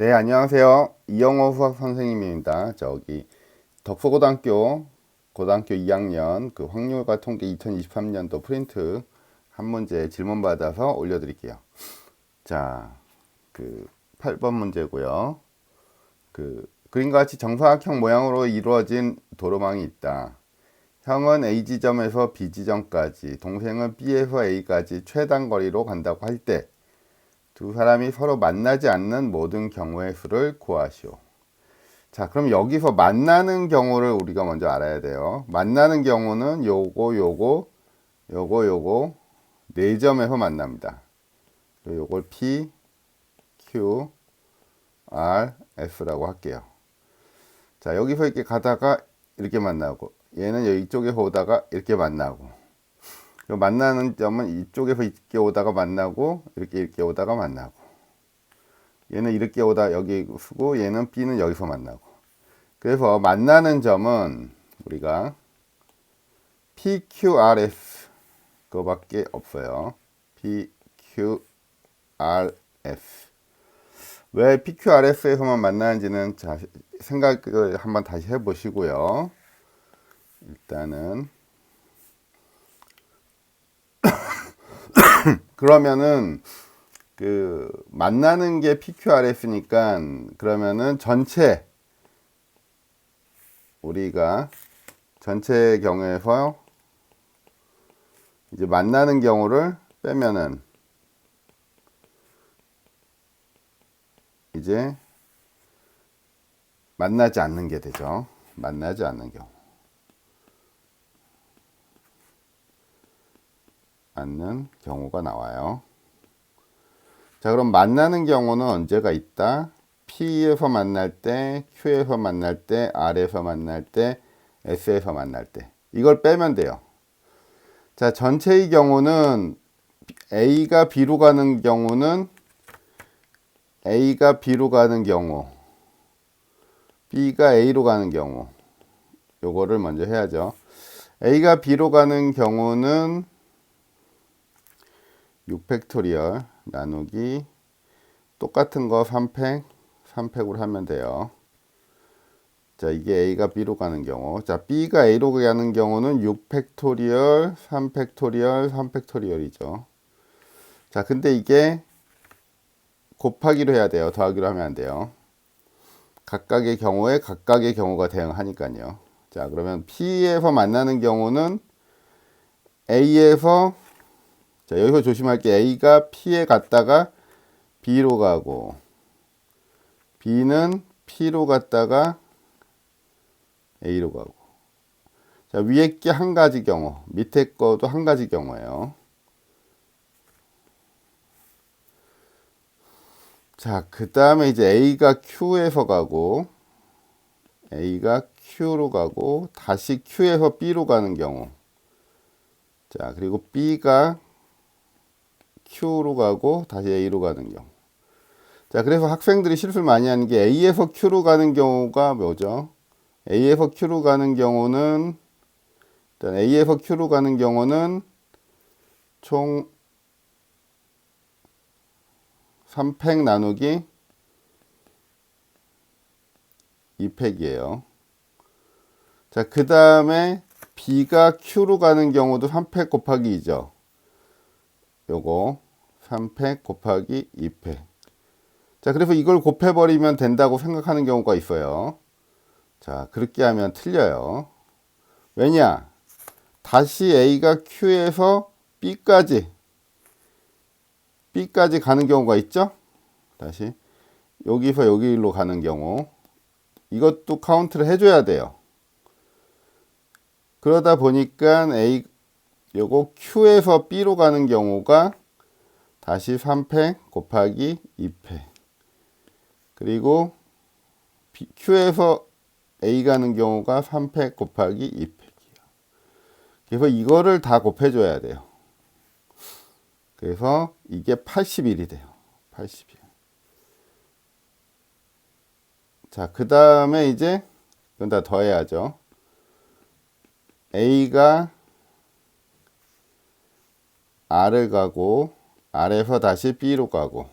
네, 안녕하세요. 이영호 수학 선생님입니다. 저기 덕소고등학교 고등학교 2학년 그 확률과 통계 2023년도 프린트 한 문제 질문 받아서 올려 드릴게요. 자, 그 8번 문제고요. 그 그림과 같이 정사각형 모양으로 이루어진 도로망이 있다. 형은 A 지점에서 B 지점까지, 동생은 B에서 A까지 최단 거리로 간다고 할 때 두 사람이 서로 만나지 않는 모든 경우의 수를 구하시오. 자, 그럼 여기서 만나는 경우를 우리가 먼저 알아야 돼요. 만나는 경우는 요거, 요거, 요거, 요거 네 점에서 만납니다. 요걸 P, Q, R, S라고 할게요. 자, 여기서 이렇게 가다가 이렇게 만나고 얘는 여기 이쪽에서 오다가 이렇게 만나고 그 만나는 점은 이쪽에서 이렇게 오다가 만나고 이렇게 이렇게 오다가 만나고 얘는 이렇게 오다 여기 쓰고 얘는 B는 여기서 만나고 그래서 만나는 점은 우리가 PQRS 그거밖에 없어요. PQRS 왜 PQRS에서만 만나는지는 자, 생각을 한번 다시 해보시고요. 일단은 그러면은 그 만나는 게 PQRS니까 그러면은 전체 우리가 전체 경우에서 이제 만나는 경우를 빼면은 이제 만나지 않는 게 되죠. 만나지 않는 경우. 않는 경우가 나와요. 자, 그럼 만나는 경우는 언제가 있다? P에서 만날 때, Q에서 만날 때, R에서 만날 때, S에서 만날 때. 이걸 빼면 돼요. 자, 전체의 경우는 A가 B로 가는 경우는 A가 B로 가는 경우, B가 A로 가는 경우, 요거를 먼저 해야죠. A가 B로 가는 경우는 6 팩토리얼 나누기 똑같은 거 3팩, 3팩으로 하면 돼요. 자, 이게 A가 B로 가는 경우. 자, B가 A로 가는 경우는 6 팩토리얼, 3 팩토리얼, 3 팩토리얼이죠. 자, 근데 이게 곱하기로 해야 돼요. 더하기로 하면 안 돼요. 각각의 경우에 각각의 경우가 대응하니까요. 자, 그러면 P에서 만나는 경우는 A에서 자, 여기서 조심할 게. A가 P에 갔다가 B로 가고 B는 P로 갔다가 A로 가고. 자, 위에 게 한 가지 경우, 밑에 거도 한 가지 경우예요. 자, 그 다음에 이제 A가 Q에서 가고 A가 Q로 가고 다시 Q에서 B로 가는 경우. 자, 그리고 B가 Q로 가고 다시 A로 가는 경우. 자, 그래서 학생들이 실수를 많이 하는 게 A에서 Q로 가는 경우가 뭐죠? A에서 Q로 가는 경우는 일단 A에서 Q로 가는 경우는 총 3팩 나누기 2팩이에요. 자, 그 다음에 B가 Q로 가는 경우도 3팩 곱하기 2죠. 요거 3팩 곱하기 2팩. 자, 그래서 이걸 곱해버리면 된다고 생각하는 경우가 있어요. 자, 그렇게 하면 틀려요. 왜냐? 다시 A가 Q에서 B까지, B까지 가는 경우가 있죠? 다시. 여기서 여기로 가는 경우. 이것도 카운트를 해줘야 돼요. 그러다 보니까 A, 요거 Q에서 B로 가는 경우가 다시 3팩 곱하기 2팩. 그리고 Q에서 A 가는 경우가 3팩 곱하기 2팩이에요. 그래서 이거를 다 곱해줘야 돼요. 그래서 이게 81이 돼요. 81. 자, 그 다음에 이제 이건 다 더해야죠. A가 R을 가고 R에서 다시 B로 가고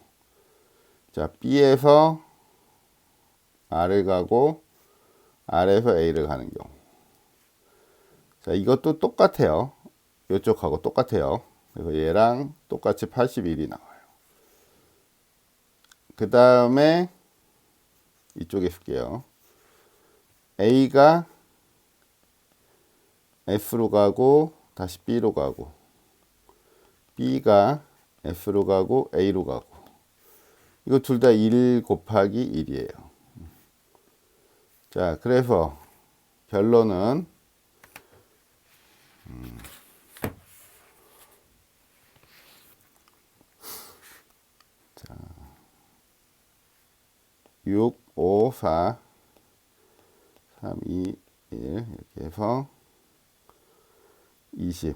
자 B에서 R을 가고 R에서 A를 가는 경우. 자, 이것도 똑같아요. 이쪽하고 똑같아요. 그래서 얘랑 똑같이 81이 나와요. 그 다음에 이쪽에 쓸게요. A가 F로 가고 다시 B로 가고 B가 F로 가고 A로 가고 이거 둘 다 1 곱하기 1이에요. 자, 그래서 결론은 음, 자, 6, 5, 4, 3, 2, 1 이렇게 해서 20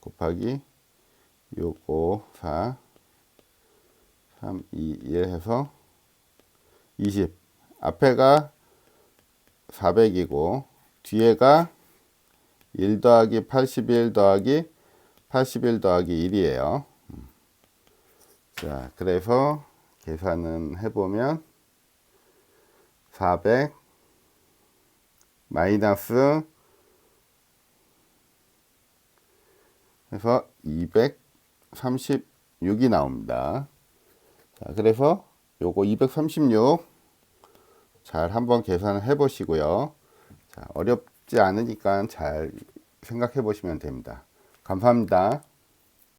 곱하기 6, 5, 4, 3, 2, 1 해서 20 앞에가 400이고 뒤에가 1 더하기 81 더하기 81 더하기 1이에요. 자, 그래서 계산은 해보면 400 마이너스 그래서 236이 나옵니다. 자, 그래서 요거 236 잘 한번 계산을 해 보시고요. 자, 어렵지 않으니까 잘 생각해 보시면 됩니다. 감사합니다.